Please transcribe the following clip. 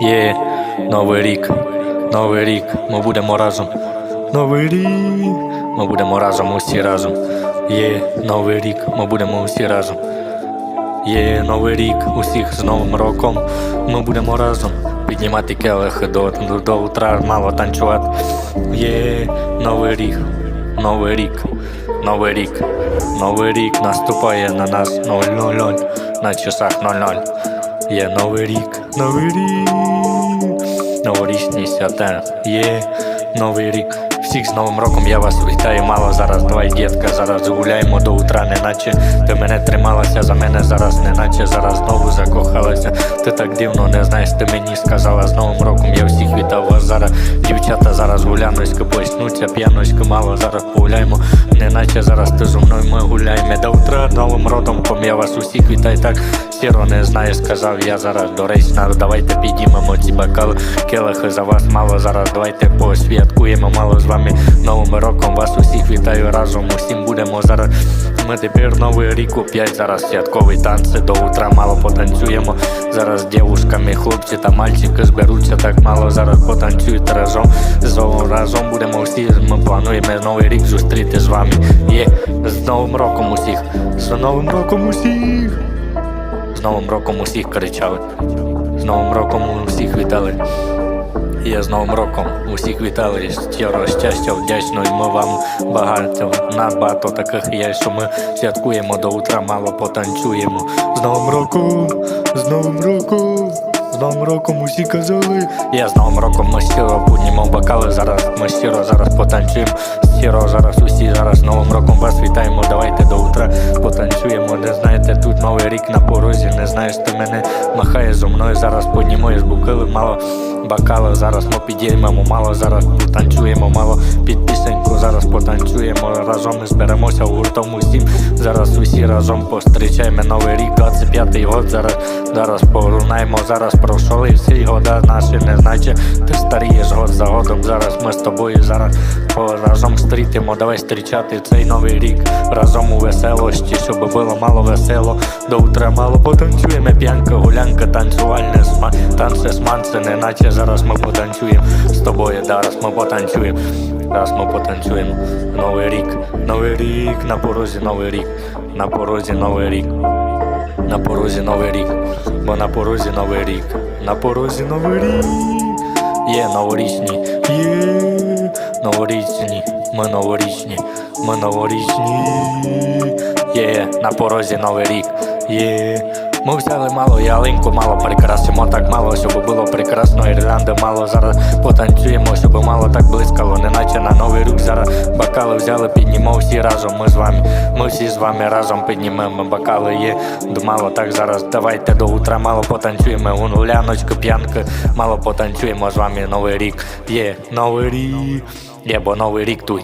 Є новий рік, новий рік, ми будемо разом. Новий рік, ми будемо разом усі разом. Є новий рік, ми будемо усі разом. Є новий рік, усіх з Новим роком. Ми будемо разом піднімати келихи до, до, утра, мало танцювати. Є новий рік, новий рік, новий рік, новий рік наступає на нас 000, на часах 00. Є новий рік, новий рік, новорічні свята. Є новий рік. Всіх з Новим роком я вас вітаю мало зараз. Давай, дітка, зараз гуляємо до утра, неначе ти мене трималася за мене зараз, неначе зараз знову закохалася. Ти так дивно не знаєш, ти мені сказала з Новим роком. Я всіх вітав вас зараз. Дівчата зараз гуляноська почнуться, п'яноська мало зараз погуляємо. Неначе зараз ти зо мною ми гуляємо до утра новим роком. Я вас усіх вітаю так. Сіро не знаю, сказав я зараз до рейсна. Давайте підіймемо ці бокали, келихи за вас мало зараз. Давайте посвяткуємо мало з вами новим роком. Вас усіх вітаю разом. Усім будемо зараз. Ми тепер новий рік опять зараз святковий танці до утра мало потанцюємо. Зараз з дівушками, хлопці та мальчики зберуться так мало. Зараз потанцюють разом. Зо- Разом будемо всі. Ми плануємо новий рік зустріти з вами. Є з Новим роком усіх. З Новим роком усіх. З Новим роком усіх кричали. З Новим роком усіх вітали. Я з Новим роком усіх вітали щиро, щастя, вдячно, й ми вам багато, набагато таких є, що ми святкуємо до утра, мало потанцюємо. З Новим роком, з Новим роком, з Новим роком усі казали. Я з Новим роком ми щиро піднімо бокали, зараз ми щиро зараз потанцюємо. Щиро зараз усі зараз Новим роком вас вітаємо. Давайте до утра потанцюємо. Не знаєте, тут новий рік на порозі. Не знаєш, ти мене махає зо мною. Зараз піднімаєш букили, мало бокали. Зараз ми підіймемо, мало зараз потанцюємо, мало під пісеньку. Зараз потанцюємо. Разом ми зберемося гуртом усім. Зараз усі разом пострічаємо новий рік, 25-й год. Зараз зараз порунаємо. Зараз пройшли всі года наші, не наче ти старієш год за годом. Зараз ми з тобою зараз разом стрітимо. Давай зустрічати цей новий рік разом у веселості, щоб було мало весело. До утра мало потанцюємо. П'янка, гулянка, танцювальне сма, танці сманці, не наче зараз ми потанцюємо з тобою. Зараз ми потанцюємо. Зараз ми потанцюємо. Новий рік, новий рік, на порозі новий рік, на порозі новий рік. На порозі новий рік, бо на порозі новий рік, на порозі новий рік. Є новорічні, є новорічні, ми новорічні, ми новорічні. Є на порозі новий рік, є. Ми взяли мало ялинку, мало прикрасимо так мало, щоб було прекрасно. Ірлянди мало зараз потанцюємо, щоб мало так блискало, неначе на новий рік зараз бокали взяли, піднімо всі разом. Ми з вами, ми всі з вами разом піднімемо бокали. Є мало так зараз. Давайте до утра мало потанцюємо. Гуляночка, п'янка, мало потанцюємо з вами новий рік. Є новий рік, є, бо новий рік тут.